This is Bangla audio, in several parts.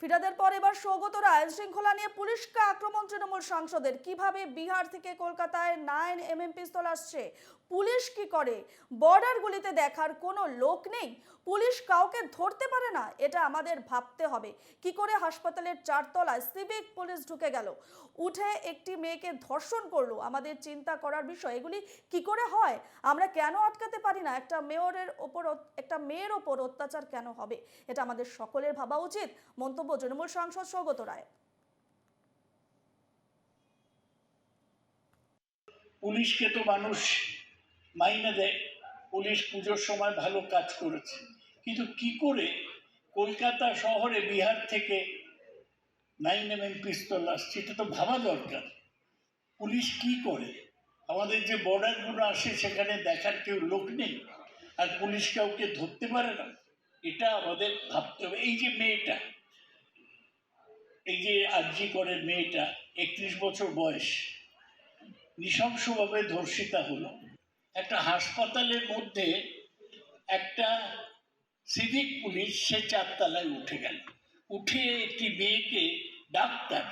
ফিরাদের পর এবার সৌগত রায় শৃঙ্খলা নিয়ে পুলিশকে আক্রমণ তৃণমূল সাংসদের। কীভাবে বিহার থেকে কলকাতায় নাইন এমএম পিস্তল আসছে? পুলিশ কি করে? বর্ডার গুলিতে দেখার কোনো লোক নেই? পুলিশ কাউকে ধরতে পারে না? এটা আমাদের ভাবতে হবে। কি করে হাসপাতালের চারতলায় সিভিক পুলিশ ঢুকে গেল? উঠে একটি মেয়েকে ধর্ষণ করল। আমাদের চিন্তা করার বিষয়, এগুলি কি করে হয়? আমরা কেন আটকাতে পারি না? একটা মেয়রের ওপর একটা মেয়ের ওপর অত্যাচার কেন হবে? এটা আমাদের সকলের ভাবা উচিত। মন্তব্য তৃণমূল সাংসদ সৌগত রায়। পুলিশকে তো মানুষ মাইনে দেয়। পুলিশ পুজোর সময় ভালো কাজ করেছে। কিন্তু কি করে কলকাতা শহরে বিহার থেকে নাইন এম এম পিস্তল আসছে, এটা তো ভাবা দরকার। পুলিশ কি করে? আমাদের যে বর্ডারগুলো আসে, সেখানে দেখার কেউ লোক নেই। আর পুলিশ কাউকে ধরতে পারে না। এটা আমাদের ভাবতে হবে। এই যে মেয়েটা এই যে আরজি করে মেয়েটা, একত্রিশ বছর বয়স, নৃশংসভাবে ধর্ষিতা হলো। একটা হাসপাতালের মধ্যে একটা সিভিক পুলিশ সে চারতলায় উঠে গেল। উঠে একটি মেয়েকে ডাক্তার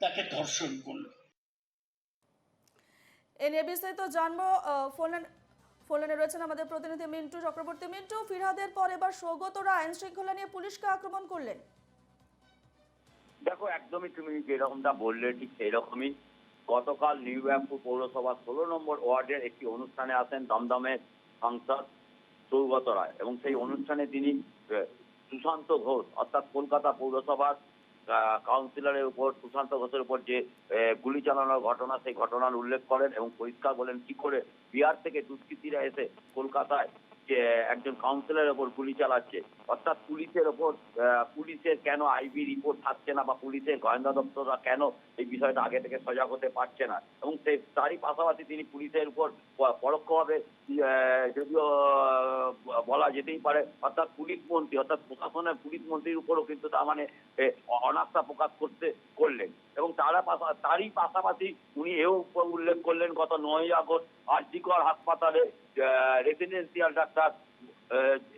তাকে ধর্ষণ করল। এ নিয়ে বিস্তারিত জানব ফোনে রয়েছেন আমাদের প্রতিনিধি মিন্টু চক্রবর্তী। মিন্টু, ফিরহাদের পর এবার সৌগত রায় আইন শৃঙ্খলা নিয়ে পুলিশকে আক্রমণ করলেন। দেখো, একদমই তুমি যেরকমটা বললে, ঠিক সেই রকমই গতকাল নিউ ব্যাঙ্কপুর পৌরসভা ষোলো নম্বর ওয়ার্ডের একটি অনুষ্ঠানে আসেন দমদমের সাংসদ সৌগত রায় এবং সেই অনুষ্ঠানে তিনি সুশান্ত ঘোষ, অর্থাৎ কলকাতা পৌরসভার কাউন্সিলরের উপর, সুশান্ত ঘোষের উপর যে গুলি চালানোর ঘটনা, সেই ঘটনার উল্লেখ করেন এবং পরিষ্কার বলেন কি করে বিহার থেকে দুষ্কৃতীরা এসে কলকাতায়, যে, একজন কাউন্সিলরের ওপর গুলি চালাচ্ছে। অর্থাৎ পুলিশের ওপর পুলিশের কেন আইবি রিপোর্ট থাকছে না বা পুলিশের গোয়েন্দা দপ্তররা কেন এই বিষয়টা আগে থেকে সজাগ হতে পারছে না? এবং তারই পাশাপাশি তিনি পুলিশের উপর পরোক্ষভাবে যদিও বলা যেতেই পারে, অর্থাৎ পুলিশ মন্ত্রী অর্থাৎ প্রশাসনের পুলিশ মন্ত্রীর উপরও কিন্তু তার মানে অনাস্থা প্রকাশ করতে, করলেন। এবং তারা তারই পাশাপাশি উনি এও উল্লেখ করলেন, গত নয় আগস্ট আরজিকর হাসপাতালে রেসিডেন্সিয়াল ডাক্তার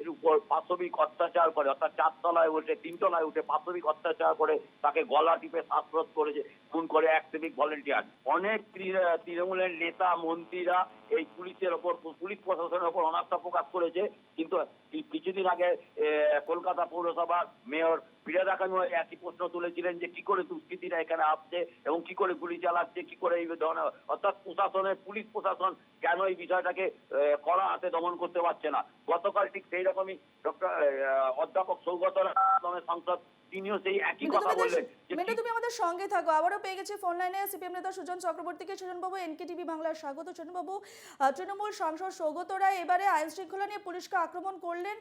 এর উপর প্রাথমিক অত্যাচার করে, অর্থাৎ চারতলায় উঠে, তিনতলায় উঠে প্রাথমিক অত্যাচার করে, তাকে গলা টিপে শ্বাসরোধ করেছে, খুন করে এক সিভিক ভলেন্টিয়ার অনেক তৃণমূলের নেতা, মন্ত্রীরা এই পুলিশের ওপর, পুলিশ প্রশাসনের ওপর অনাস্থা প্রকাশ করেছে। কিন্তু কিছুদিন আগে কলকাতা পৌরসভার মেয়র ফিরাদ আকামি একই প্রশ্ন তুলেছিলেন যে কি করে দুষ্কৃতীরা এখানে আসছে এবং কি করে গুলি চালাচ্ছে, কি করে এই ধরনের, অর্থাৎ প্রশাসনের, পুলিশ প্রশাসন কেন এই বিষয়টাকে কড়া হাতে দমন করতে পারছে না? গতকাল ঠিক সেই রকমই ডক্টর অধ্যাপক সৌগত সাংসদ তিনিও সেই একই কথা বললেন মিন্টু তুমি আমাদের সঙ্গে থাকো। আবারও পেয়ে গেছি ফোন লাইনে সিপিএম নেতা সুজন চক্রবর্তীকে। সুজনবাবু এনকেটিভি বাংলার স্বাগত। সুজনবাবু তৃণমূল সাংসদ সৌগত রায় এবারে আইন শৃঙ্খলা নিয়ে পুলিশকে আক্রমণ করলেন।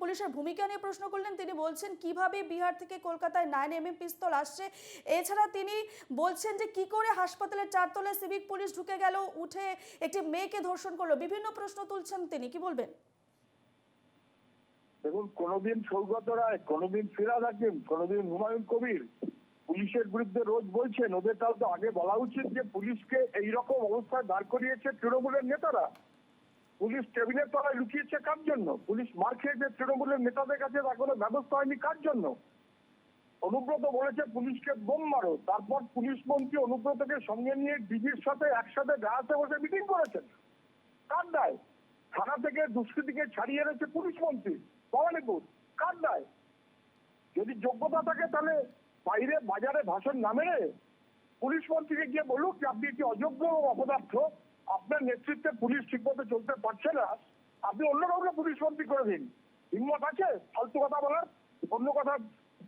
পুলিশের ভূমিকা নিয়ে প্রশ্ন করলেন। তিনি বলছেন কীভাবে বিহার থেকে কলকাতায় নাইন এমএম পিস্তল আসছে? এছাড়া তিনি বলছেন যে কি করে হাসপাতালের চারতলায় সিভিক পুলিশ ঢুকে গেল উঠে একটি মেয়েকে ধর্ষণ করল? বিভিন্ন প্রশ্ন তুলছেন তিনি। কি বলবেন? দেখুন, কোনোদিন সৌগত রায়, কোনোদিন ফিরাদ হাকিম, কোনোদিন হুমায়ুন কবির পুলিশের বিরুদ্ধে রোজ বলছেন, ওদের তাহলে তো আগে বলা উচিত যে পুলিশকে এই রকম অবস্থায় দাঁড় করিয়েছে তৃণমূলের নেতারা। পুলিশ টেবিলের তলায় লুকিয়েছে কার জন্য? পুলিশ মার খেয়েছে তৃণমূলের নেতাদের কাছে তার কোনো ব্যবস্থা হয়নি কার জন্য? অনুব্রত বলেছে, পুলিশকে বোম মারো। তারপর পুলিশ মন্ত্রী অনুব্রতকে সঙ্গে নিয়ে ডিজির সাথে একসাথে গাছে বসে মিটিং করেছেন। কার দায়? থানা থেকে দুষ্কৃতীকে ছাড়িয়ে এনেছে পুলিশ মন্ত্রী। ভবানীপুর কার দায়? যদি যোগ্যতা থাকে তাহলে বাইরে বাজারে ভাষণ না মেরে পুলিশ মন্ত্রীকে গিয়ে বলুক যে আপনি একটি অযোগ্য অপদার্থ? আপনার নেতৃত্বে পুলিশ ঠিকমতো চলতে পারছে না। আপনি অন্য কাউকে পুলিশ মন্ত্রী করে দিন। হিম্মত আছে? ফালতু কথা বলার? অন্য কথা,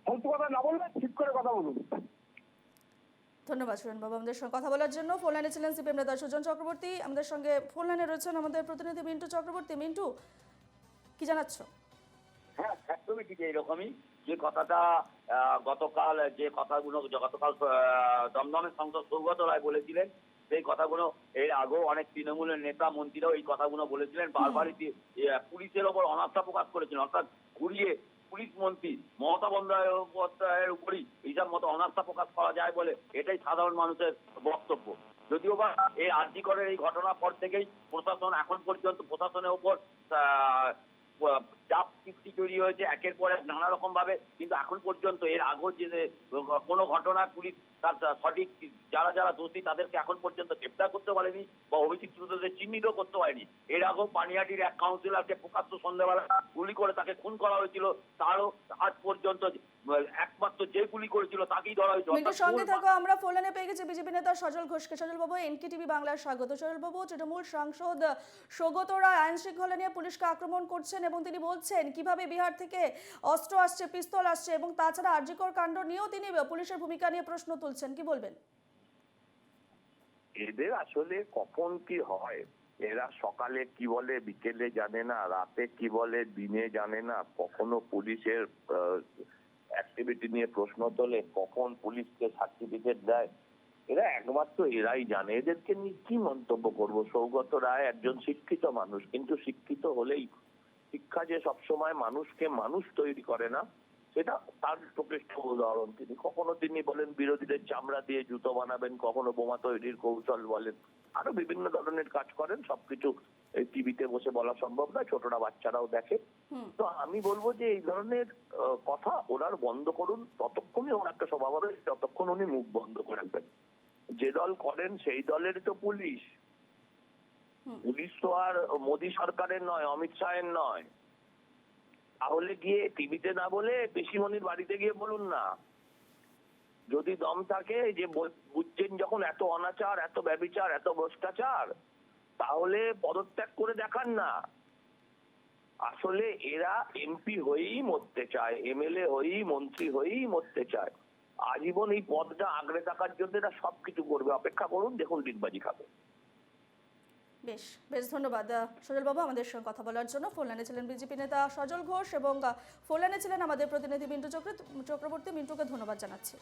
ফালতু কথা না বললে ঠিক করে কথা বলুন। ধন্যবাদ সুরেন বাবু আমাদের সঙ্গে কথা বলার জন্য। ফোন লাইনে ছিলেন সিপিএম নেতা সুজন চক্রবর্তী। আমাদের সঙ্গে ফোন লাইনে রয়েছেন আমাদের প্রতিনিধি মিন্টু চক্রবর্তী। মিন্টু, কি জানাচ্ছ? একদমই ঠিক এইরকমই যে কথাটা গতকাল যে কথাগুলো গতকাল দমদমের সংসদ সৌগত রায় বলেছিলেন সেই কথাগুলো এর আগেও অনেক তৃণমূলের নেতা মন্ত্রীরাও এই কথাগুলো বলেছিলেন। বারবারই পুলিশের ওপর অনাস্থা প্রকাশ করেছিলেন। অর্থাৎ ঘুরিয়ে পুলিশ মন্ত্রী মমতা বন্দ্যোপাধ্যায়ের উপরই এইসব মতো অনাস্থা প্রকাশ করা যায় বলে এটাই সাধারণ মানুষের বক্তব্য। যদিও বা এই আর্যিকরের এই ঘটনার পর থেকেই প্রশাসন এখন পর্যন্ত প্রশাসনের উপর আহ, কীর্তি তৈরি হয়েছে, একের পর এক নানা রকম ভাবে। কিন্তু এখন পর্যন্ত এর আগেও যে কোনো ঘটনা পুলিশ তার সঠিক যারা যারা দোষী তাদেরকে এখন পর্যন্ত গ্রেপ্তার করতে পারেনি বা অভিযুক্তদের চিহ্নিত করতে পারেনি। এর আগেও পানিহাটির এক কাউন্সিলরকে প্রকাশ্য সন্ধ্যাবেলা গুলি করে তাকে খুন করা হয়েছিল। তারও আজ পর্যন্ত একমাত্র যে গুলি করেছিল তাকেই ধরা হয়েছে। সঙ্গে থাকো আমরা ফোনে পেয়ে গেছি বিজেপি নেতা সজল ঘোষকে। সজল বাবু এনকে টিভি বাংলার স্বাগত। সজল বাবু তৃণমূল সাংসদ সৌগত রায় আইন শৃঙ্খলা নিয়ে পুলিশকে আক্রমণ করছেন এবং তিনি বলছেন কীভাবে বিহার থেকে অস্ত্র আসছে পিস্তল আসছে এবং তাছাড়া আর্যিকর কাণ্ড নিয়েও তিনি পুলিশের ভূমিকা নিয়ে প্রশ্ন তুলছেন। কি বলবেন? এদের আসলে কখন কি হয়? এরা সকালে কি বলে বিকেলে জানে না রাতে কি বলে দিনে জানে না। কখনো পুলিশের অ্যাক্টিভিটি নিয়ে প্রশ্ন তোলে, কখন পুলিশকে সার্টিফিকেট দেয়, এরা একমাত্র এরাই জানে। এদেরকে নিয়ে কি মন্তব্য করব? সৌগত রায় একজন শিক্ষিত মানুষ, কিন্তু শিক্ষিত হলেই শিক্ষা যে সবসময় মানুষকে মানুষ তৈরি করে না, সেটা তার প্রকৃষ্ট উদাহরণ। তিনি কখনো তিনি বলেন, বিরোধীদের চামড়া দিয়ে জুতো বানাবেন, কখনো বোমা তৈরির কৌশল বলেন। আরও বিভিন্ন ধরনের কাজ করেন, সবকিছু টিভিতে বসে বলা সম্ভব নয় ছোটরা বাচ্চারাও দেখে। তো আমি বলব যে এই ধরনের কথা ওনার বন্ধ করুন ততক্ষণই ওনার একটা স্বভাব হবে ততক্ষণ উনি মুখ বন্ধ করে রাখবেন। যে দল করেন সেই দলের তো পুলিশ। পুলিশ তো আর মোদী সরকারের নয় অমিত শাহের নয়। তাহলে গিয়ে টিভিতে না বলে পিসিমণির বাড়িতে গিয়ে বলুন না। যদি দম থাকে যে বুঝছেন যখন এত অনাচার এত ব্যবিচার এত ভ্রষ্টাচার তাহলে পদত্যাগ করে দেখান না। আসলে এরা এমপি হয়েই মরতে চায় এমএলএ হয়েই, মন্ত্রী হয়েই মরতে চায়। আজীবন এই পদটা আগড়ে থাকার জন্য এরা সবকিছু করবে। অপেক্ষা করুন, দেখুন ডিগবাজি খাবে। বেশ বেশ ধন্যবাদ সজল বাবু আমাদের সঙ্গে কথা বলার জন্য। ফোন লাইনে ছিলেন বিজেপি নেতা সজল ঘোষ এবং ফোন লাইনে ছিলেন আমাদের প্রতিনিধি মিন্টু চক্র চক্রবর্তী, মিন্টুকে ধন্যবাদ জানাচ্ছি।